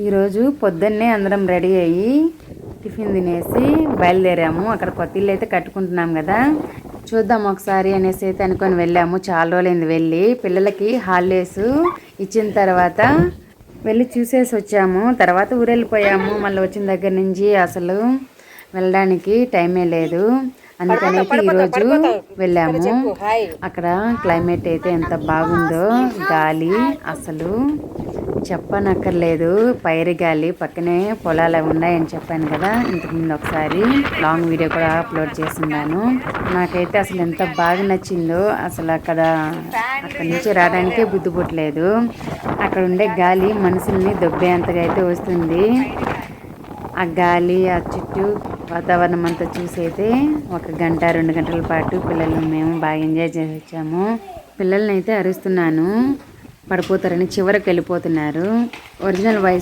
ఈరోజు పొద్దున్నే అందరం రెడీ అయ్యి టిఫిన్ తినేసి బయలుదేరాము. అక్కడ కొత్త ఇల్లు అయితే కట్టుకుంటున్నాం కదా. చూద్దాం ఒకసారి అనేసి అయితే అనుకొని వెళ్ళాము. చాలా రోజులైంది వెళ్ళి. పిల్లలకి హాలిడేస్ ఇచ్చిన తర్వాత వెళ్ళి చూసేసి వచ్చాము. తర్వాత ఊరెళ్ళిపోయాము. మళ్ళీ వచ్చిన దగ్గర నుంచి అసలు వెళ్ళడానికి టైమే లేదు. అందుకని ఈరోజు వెళ్ళాము. అక్కడ క్లైమేట్ అయితే ఎంత బాగుందో గాలి అసలు చెప్పనక్కర్లేదు. పైరు గాలి పక్కనే పొలాలు అవి ఉన్నాయని చెప్పాను కదా ఇంతకుముందు ఒకసారి లాంగ్ వీడియో కూడా అప్లోడ్ చేస్తున్నాను. నాకైతే అసలు ఎంత బాగా నచ్చిందో అసలు అక్కడ అక్కడి నుంచి రావడానికే బుద్ధి పుట్టలేదు అక్కడ ఉండే గాలి మనుషుల్ని దొబ్బేంతగా అయితే వస్తుంది. ఆ గాలి ఆ చుట్టూ వాతావరణం అంతా చూసి అయితే ఒక గంట రెండు గంటల పాటు పిల్లల్ని మేము బాగా ఎంజాయ్ చేసి వచ్చాము పిల్లల్ని అయితే అరుస్తున్నాను. పడిపోతారని చివరికి వెళ్ళిపోతున్నారు. Original voice